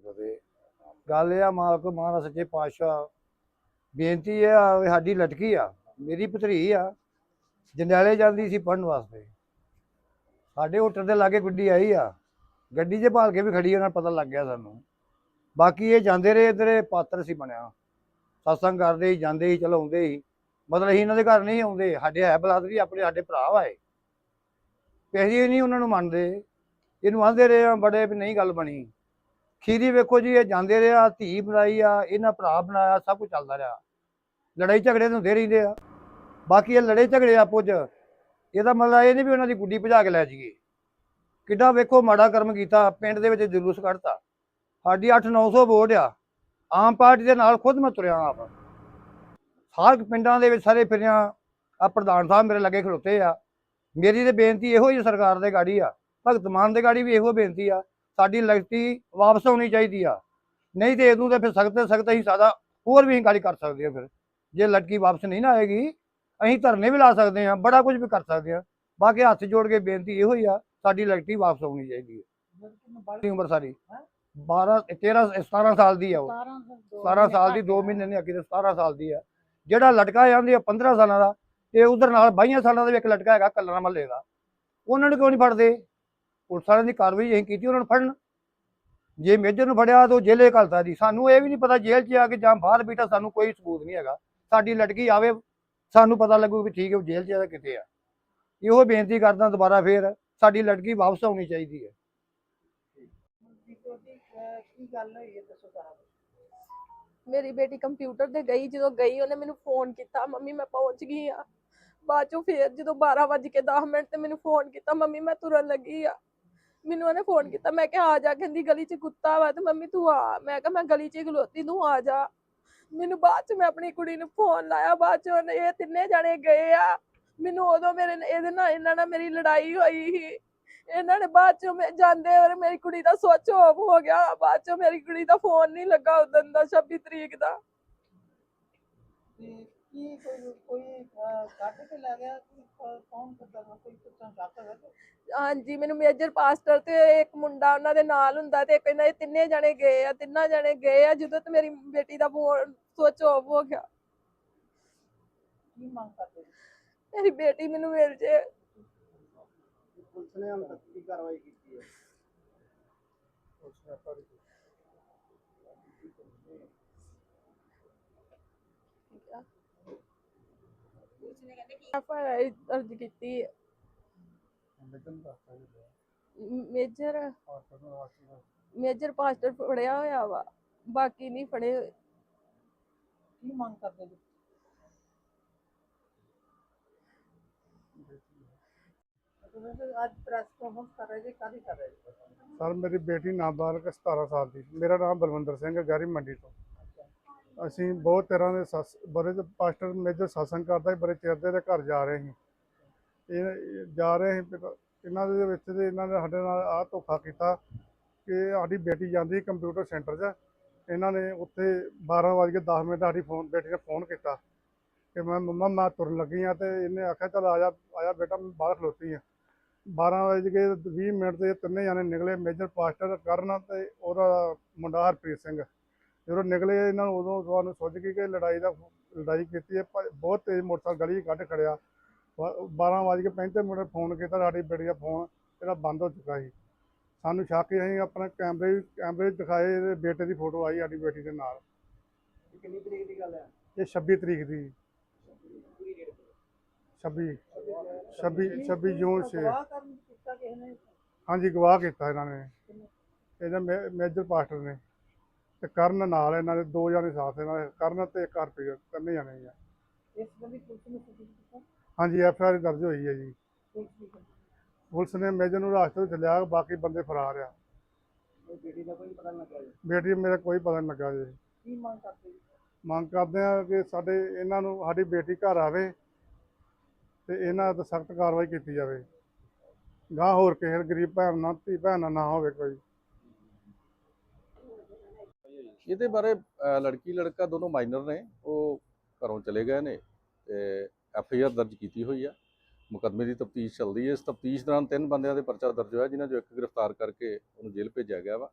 ਕੀ ਫਤਿਹ ਗੱਲ ਇਹ ਆ, ਮਾਲਕ ਮਹਾਰਾਜ ਸੱਚੇ ਪਾਤਸ਼ਾਹ। ਬੇਨਤੀ ਇਹ ਆ ਵੀ ਸਾਡੀ ਲਟਕੀ ਆ, ਮੇਰੀ ਭਤਰੀ ਆ, ਜੰਡਿਆਲੇ ਜਾਂਦੀ ਸੀ ਪੜਨ ਵਾਸਤੇ। ਸਾਡੇ ਹੋਟਲ ਦੇ ਲਾਗੇ ਗੁੱਡੀ ਆਈ ਆ, ਗੱਡੀ 'ਚ ਭਾਲ ਕੇ ਵੀ ਖੜੀ, ਉਹਨਾਂ ਨੂੰ ਪਤਾ ਲੱਗ ਗਿਆ ਸਾਨੂੰ। ਬਾਕੀ ਇਹ ਜਾਂਦੇ ਰਹੇ, ਇੱਧਰ ਪਾਤਰ ਸੀ ਬਣਿਆ। ਸਤਸੰਗ ਕਰਦੇ ਸੀ, ਜਾਂਦੇ ਸੀ, ਚਲੋ ਆਉਂਦੇ ਸੀ। ਮਤਲਬ ਅਸੀਂ ਇਹਨਾਂ ਦੇ ਘਰ ਨਹੀਂ ਆਉਂਦੇ, ਸਾਡੇ ਹੈ ਬਲਾਦਰੀ ਆਪਣੇ ਸਾਡੇ ਭਰਾ ਵਾਏ ਤੇ ਅਸੀਂ ਨਹੀਂ ਉਹਨਾਂ ਨੂੰ ਮੰਨਦੇ। ਇਹਨੂੰ ਆਂਦੇ ਰਹੇ ਬੜੇ ਵੀ ਨਹੀਂ ਗੱਲ ਬਣੀ। ਖੀਰੀ ਵੇਖੋ ਜੀ, ਇਹ ਜਾਂਦੇ ਰਿਹਾ ਧੀ ਬਣਾਈ ਆ, ਇਹਨਾਂ ਭਰਾ ਬਣਾਇਆ, ਸਭ ਕੁਝ ਚੱਲਦਾ ਰਿਹਾ। ਲੜਾਈ ਝਗੜੇ ਤਾਂ ਹੁੰਦੇ ਰਹਿੰਦੇ ਆ। ਬਾਕੀ ਇਹ ਲੜੇ ਝਗੜੇ ਆਪੋ ਚ ਇਹਦਾ ਮਤਲਬ ਇਹ ਨਹੀਂ ਵੀ ਉਹਨਾਂ ਦੀ ਗੁੱਡੀ ਭਜਾ ਕੇ ਲੈ ਜਾਈਏ। ਕਿੱਡਾ ਵੇਖੋ ਮਾੜਾ ਕਰਮ ਕੀਤਾ, ਪਿੰਡ ਦੇ ਵਿੱਚ ਜਲੂਸ ਕੱਢਤਾ। ਸਾਡੀ 8-900 ਵੋਟ ਆ। ਆਮ ਪਾਰਟੀ ਦੇ ਨਾਲ ਖੁਦ ਮੈਂ ਤੁਰਿਆ ਆਪ। ਸਾਰੇ ਪਿੰਡਾਂ ਦੇ ਵਿੱਚ ਸਾਰੇ ਫਿਰਿਆ। ਆ ਪ੍ਰਧਾਨ ਸਾਹਿਬ ਮੇਰੇ ਲੱਗੇ ਖਲੋਤੇ ਆ। ਮੇਰੀ ਤੇ ਬੇਨਤੀ ਇਹੋ ਹੀ ਸਰਕਾਰ ਦੇ ਗਾੜੀ ਆ। ਭਗਤ ਮਾਨ ਦੇ ਗਾੜੀ ਵੀ ਇਹੋ ਬੇਨਤੀ ਆ। ਸਾਡੀ ਲਗਤੀ ਵਾਪਸ ਆਉਣੀ ਚਾਹੀਦੀ ਆ। ਨਹੀਂ ਤੇ ਇਹਨੂੰ ਤੇ ਫਿਰ ਸਖਤ ਸਖਤ ਅਸੀਂ ਸਾਦਾ ਹੋਰ ਵੀ ਗੱਲ ਕਰ ਸਕਦੇ ਆ ਫਿਰ। ਜੇ ਲੜਕੀ ਵਾਪਸ ਨਹੀਂ ਨਾ ਆਏਗੀ ਅਸੀਂ ਧਰਨੇ ਵੀ ਲਾ ਸਕਦੇ ਆ ਬੜਾ ਕੁਝ ਵੀ ਕਰ ਸਕਦੇ ਆ ਬਾਕੀ ਹੱਥ ਜੋੜ ਕੇ ਬੇਨਤੀ ਇਹੋ ਹੀ ਆ ਸਾਡੀ ਲੜਕੀ ਵਾਪਸ ਆਉਣੀ ਚਾਹੀਦੀ ਹੈ ਉਮਰ ਸਾਰੀ 12 13 17 ਸਾਲ ਦੀ ਆ ਉਹ। 17 ਸਾਲ ਦੀ 2 ਮਹੀਨੇ ਨਹੀਂ ਅੱਗੇ ਤੇ 17 ਸਾਲ ਦੀ ਆ। ਜਿਹੜਾ ਲਟਕਾ ਜਾਂਦੀ ਆ 15 ਸਾਲਾਂ ਦਾ ਤੇ ਉਧਰ ਨਾਲ 22 ਸਾਲਾਂ ਦਾ ਵੀ ਇੱਕ ਲਟਕਾ ਹੈਗਾ ਕੱਲਣਾ ਮੱਲੇ ਦਾ ਉਹਨਾਂ ਨੂੰ ਕਿਉਂ ਨਹੀਂ ਫੜਦੇ? ਪੁਲਿਸ ਵਾਲਿਆਂ ਦੀ ਕਾਰਵਾਈ ਅਸੀਂ ਕੀਤੀ, ਉਹਨਾਂ ਨੂੰ ਫੜਨ। ਜੇ ਮੇਜਰ ਨੂੰ ਫੜਿਆ ਤਾਂ ਜੇਲੇ ਘਲਤਾ ਜੀ ਸਾਨੂੰ ਇਹ ਵੀ ਨਹੀਂ ਪਤਾ ਜੇਲ੍ਹ 'ਚ ਆ ਕੇ ਜਾਂ ਬਾਹਰ ਬੈਠਾ, ਸਾਨੂੰ ਕੋਈ ਸਬੂਤ ਨਹੀਂ ਹੈਗਾ। ਸਾਡੀ ਲਟਕੀ ਆਵੇ, ਸਾਨੂੰ ਪਤਾ ਲੱਗੂ ਕਿ ਠੀਕ ਹੈ, ਉਹ ਜੇਲ੍ਹ 'ਚ ਆ ਕਿਤੇ ਆ। ਇਹੋ ਬੇਨਤੀ ਕਰਦਾ ਦੁਬਾਰਾ ਫੇਰ, ਸਾਡੀ ਲਟਕੀ ਵਾਪਸ ਆਉਣੀ ਚਾਹੀਦੀ ਹੈ। ਮੇਰੀ ਬੇਟੀ ਕੰਪਿਊਟਰ ਤੇ ਗਈ, ਜਦੋਂ ਗਈ ਉਹਨੇ ਮੈਨੂੰ ਫੋਨ ਕੀਤਾ, ਮੰਮੀ, ਮੈਂ ਪਹੁੰਚ ਗਈ ਆ ਬਾਅਦ ਚੋਂ ਫੇਰ ਜਦੋਂ 12 ਵਜੇ ਕੇ 10 ਮਿੰਟ ਤੇ ਮੈਨੂੰ ਫੋਨ ਕੀਤਾ, ਮੰਮੀ, ਮੈਂ ਤੁਰਨ ਲੱਗੀ ਆ ਮੈਨੂੰ ਉਹਨੇ ਫੋਨ ਕੀਤਾ। ਮੈਂ ਕਿਹਾ, ਆ ਜਾ। ਕਹਿੰਦੀ, ਗਲੀ 'ਚ ਕੁੱਤਾ ਵਾ। ਤੇ ਮੰਮੀ, ਤੂੰ ਆ। ਮੈਂ ਕਿਹਾ, ਮੈਂ ਗਲੀ 'ਚ ਹੀ ਖਲੋਤੀ। ਤੂੰ ਆ ਜਾ। ਮੈਨੂੰ ਬਾਅਦ 'ਚ ਮੈਂ ਆਪਣੀ ਕੁੜੀ ਨੂੰ ਫੋਨ ਲਾਇਆ। ਬਾਅਦ 'ਚ ਉਹਨੇ ਇਹ ਤਿੰਨੇ ਜਾਣੇ ਗਏ ਆ। ਮੈਨੂੰ ਉਦੋਂ ਮੇਰੇ ਨਾਲ- ਇਹਦੇ ਨਾਲ, ਇਹਨਾਂ ਨਾਲ ਮੇਰੀ ਲੜਾਈ ਹੋਈ ਸੀ। ਇਹਨਾਂ ਨੇ ਬਾਅਦ 'ਚ ਮੈਂ ਜਾਂਦੇ ਔਰ ਮੇਰੀ ਕੁੜੀ ਦਾ ਸਵਿਚ ਆਫ ਹੋ ਗਿਆ। ਬਾਅਦ 'ਚ ਮੇਰੀ ਕੁੜੀ ਦਾ ਫੋਨ ਨਹੀਂ ਲੱਗਾ ਉਦੋਂ ਦਾ 26 ਤਰੀਕ ਦਾ। ਕੀ ਕੋਈ ਕੋਈ ਅਹ, ਕੱਢ ਕੇ ਲੈ ਗਿਆ ਕਿ ਕ- ਕੌਣ ਕਰਦਾ ਵਾ? ਕੋਈ ਪੁੱਛਾਂ ਸ਼ੱਕ ਹੈ ਤੇ ਹਾਂਜੀ ਮੈਨੂੰ ਮੇਜਰ ਪਾਸਟਰ ਤੇ ਇੱਕ ਮੁੰਡਾ ਉਹਨਾਂ ਦੇ ਨਾਲ ਹੁੰਦਾ ਤੇ ਇੱਕ ਇਹਨਾਂ ਦੇ ਤਿੰਨੇ ਜਣੇ ਗਏ ਆ ਤਿੰਨਾਂ ਜਣੇ ਗਏ ਆ ਜਦੋਂ ਤੇ ਮੇਰੀ ਬੇਟੀ ਦਾ ਫੋਨ ਸਵਿਚ ਆਫ ਹੋ ਗਿਆ ਕੀ ਮੰਗ ਕਰਦੇ ਜੀ? ਮੇਰੀ ਬੇਟੀ ਮੈਨੂੰ ਮਿਲ ਜੇ ਪੁਲਿਸ ਨੇ ਹੁਣ ਤੱਕ ਕੀ ਕਾਰਵਾਈ ਕੀਤੀ ਹੈ ਮੇਜਰ ਮੇਜਰ ਪਾਸਟਰ ਫੜਿਆ ਹੋਇਆ ਵਾ ਬਾਕੀ ਨਹੀਂ ਫੜੇ ਹੋਏ। ਕੀ ਮੰਗ ਕਰਦੇ ਜੀ? ਅੱਜ ਪ੍ਰੈਸ ਕਾਨਫਰੰਸ ਕਰ ਰਹੇ ਜੀ ਕਾਦੀ ਕਰ ਰਹੇ ਜੀ? ਸਰ ਮੇਰੀ ਬੇਟੀ ਨਾਬਾਲਗ 17 ਸਾਲ ਦੀ ਮੇਰਾ ਨਾਮ ਬਲਵੰਦਰ ਸਿੰਘ ਹੈ ਗੈਰੀ ਮੰਡੀ ਤੋਂ। ਅਸੀਂ ਬਹੁਤ ਤਰ੍ਹਾਂ ਦੇ ਸਸ, ਬੜੇ ਪਾਸਟਰ ਮੇਜਰ satsang ਕਰਦਾ ਸੀ, ਬੜੇ ਚਿਰ ਦੇ ਇਹਦੇ ਘਰ ਜਾ ਰਹੇ ਸੀ। ਇਹ ਜਾ ਰਹੇ ਸੀ ਇਹਨਾਂ ਦੇ ਵਿੱਚ ਤੇ ਇਹਨਾਂ ਨੇ ਸਾਡੇ ਨਾਲ ਆਹ ਧੋਖਾ ਕੀਤਾ ਕਿ ਸਾਡੀ ਬੇਟੀ ਜਾਂਦੀ ਸੀ ਕੰਪਿਊਟਰ ਸੈਂਟਰ 'ਚ। ਇਹਨਾਂ ਨੇ ਉੱਥੇ 12:10 ਮਿੰਟ ਸਾਡੀ ਫੋਨ, ਬੇਟੀ ਨੇ ਫੋਨ ਕੀਤਾ ਕਿ ਮੈਂ, ਮੰਮਾ ਮੈਂ ਤੁਰਨ ਲੱਗੀ ਆ ਤੇ ਇਹਨੇ ਆਖਿਆ, ਚਲ ਆ ਜਾ ਆ ਜਾ ਬੇਟਾ, ਮੈਂ ਬਾਹਰ ਖਲੋਤੀ ਆ 12 ਵਜੇ ਕੇ 20 ਮਿੰਟ ਤੇ ਤਿੰਨੇ ਜਾਣੇ ਨਿਕਲੇ, ਮੇਜਰ ਪਾਸਟਰ ਕਰਨ ਤੇ ਉਹਦਾ ਮੁੰਡਾ ਹਰਪ੍ਰੀਤ ਸਿੰਘ। ਜਦੋਂ ਨਿਕਲੇ ਇਹਨਾਂ ਨੂੰ ਉਦੋਂ ਤੁਹਾਨੂੰ ਸੋਚ ਗਈ ਕਿ ਲੜਾਈ ਦਾ ਲੜਾਈ ਕੀਤੀ ਹੈ ਪਰ ਬਹੁਤ ਤੇਜ਼ ਮੋਟਰਸਾਈਕਲ ਗਲੀ ਕੱਢ ਖੜਿਆ। 12 ਵਜੇ ਕੇ 35 ਮਿੰਟ ਫੋਨ ਕੀਤਾ ਸਾਡੀ ਬੇਟੀ ਦਾ ਫੋਨ ਇਹਦਾ ਬੰਦ ਹੋ ਚੁੱਕਾ ਸੀ। ਸਾਨੂੰ ਸ਼ੱਕ ਅਸੀਂ ਆਪਣਾ ਕੈਮਰੇ ਕੈਮਰੇ ਦਿਖਾਏ ਇਹਦੇ ਬੇਟੇ ਦੀ ਫੋਟੋ ਆਈ ਸਾਡੀ ਬੇਟੀ ਦੇ ਨਾਲ। ਕਿੰਨੀ ਤਰੀਕ ਦੀ ਗੱਲ ਹੈ? ਇਹ 26 ਤਰੀਕ ਦੀ। 26 26 26 ਜੂਨ ਸੇ ਹਾਂਜੀ ਗਵਾਹ ਕੀਤਾ ਇਹਨਾਂ ਨੇ। ਇਹਦਾ ਮੇਜਰ ਪਾਸਟਰ ਨੇ। ਤੇ ਕਰਨ ਨਾਲ ਇਹਨਾਂ ਦੇ ਦੋ ਜਣੇ ਸਾਥ ਇਹਨਾਂ ਦੇ ਕਰਨ ਤੇ ਇੱਕ ਹਰਪ੍ਰੀਤ ਤਿੰਨੇ ਜਣੇ ਹੀ ਆ। ਇਸ ਸੰਬੰਧੀ ਪੁਲਿਸ ਨੂੰ ਸੂਚਿਤ ਕੀਤਾ? ਹਾਂਜੀ ਐਫ ਆਰ ਦਰਜ ਹੋਈ ਹੈ ਜੀ। ਪੁਲਿਸ ਨੇ ਮੇਜਰ ਨੂੰ ਰਾਸਤੇ ਵਿੱਚ ਲਿਆ ਬਾਕੀ ਬੰਦੇ ਫਰਾਰ ਆ। ਬੇਟੀ ਦਾ ਕੋਈ ਪਤਾ ਨਹੀਂ ਲੱਗਿਆ ਜੀ? ਬੇਟੀ ਮੇਰਾ ਕੋਈ ਪਤਾ ਨਹੀਂ ਲੱਗਾ ਜੀ। ਕੀ ਮੰਗ ਕਰਦੇ ਮੰਗ ਕਰਦੇ ਆ ਕਿ ਸਾਡੇ ਇਹਨਾਂ ਨੂੰ ਸਾਡੀ ਬੇਟੀ ਘਰ ਆਵੇ ਤੇ ਇਹਨਾਂ ਤੇ ਸਖਤ ਕਾਰਵਾਈ ਕੀਤੀ ਜਾਵੇ। ਗਾਂ ਹੋਰ ਕਿਸੇ ਗਰੀਬ ਭੈਣ ਨਾਲ ਧੀ ਭੈਣ ਨਾਲ ਨਾ ਹੋਵੇ ਕੋਈ। ਇਹਦੇ ਬਾਰੇ ਲੜਕੀ ਲੜਕਾ ਦੋਨੋਂ ਮਾਈਨਰ ਨੇ ਉਹ ਘਰੋਂ ਚਲੇ ਗਏ ਨੇ ਤੇ ਐਫ ਆਈ ਆਰ ਦਰਜ ਕੀਤੀ ਹੋਈ ਆ। ਮੁਕੱਦਮੇ ਦੀ ਤਫਤੀਸ਼ ਚੱਲਦੀ ਹੈ। ਇਸ ਤਫਤੀਸ਼ ਦੌਰਾਨ ਤਿੰਨ ਬੰਦਿਆਂ ਦੇ ਪਰਚਾ ਦਰਜ ਹੋਇਆ ਜਿਨ੍ਹਾਂ ਚੋਂ ਇੱਕ ਗ੍ਰਿਫਤਾਰ ਕਰਕੇ ਉਹਨੂੰ ਜੇਲ੍ਹ ਭੇਜਿਆ ਗਿਆ ਵਾ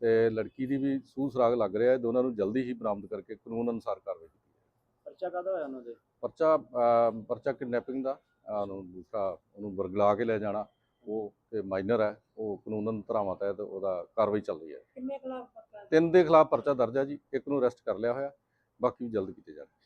ਤੇ ਲੜਕੀ ਦੀ ਵੀ ਸੂਹ ਸੁਰਾਗ ਲੱਗ ਰਿਹਾ ਹੈ। ਦੋਨਾਂ ਨੂੰ ਜਲਦੀ ਹੀ ਬਰਾਮਦ ਕਰਕੇ ਕਾਨੂੰਨ ਅਨੁਸਾਰ ਕਾਰਵਾਈ ਕੀਤੀ ਜਾਏ ਪਰਚਾ ਕਾਹਦਾ ਹੋਇਆ ਉਹਨਾਂ ਦੇ? ਪਰਚਾ ਪਰਚਾ ਕਿਡਨੈਪਿੰਗ ਦਾ। ਅਹ, ਨੂੰ ਦੂਸਰਾ ਉਹਨੂੰ ਵਰਗਲਾ ਕੇ ਲੈ ਜਾਣਾ। ਉਹ ਤੇ ਮਾਈਨਰ ਹੈ। ਉਹ ਕਾਨੂੰਨ ਧਾਰਾਵਾਂ ਤਹਿਤ ਉਹਦਾ ਕਾਰਵਾਈ ਚੱਲ ਰਹੀ ਹੈ। ਕਿੰਨੇ ਖਿਲਾਫ ਤਿੰਨ ਦੇ ਖਿਲਾਫ ਪਰਚਾ ਦਰਜ ਹੈ ਜੀ, ਇੱਕ ਨੂੰ ਅਰੈਸਟ ਕਰ ਲਿਆ ਹੋਇਆ, ਬਾਕੀ ਵੀ ਜਲਦ ਕੀਤੇ ਜਾਣਗੇ।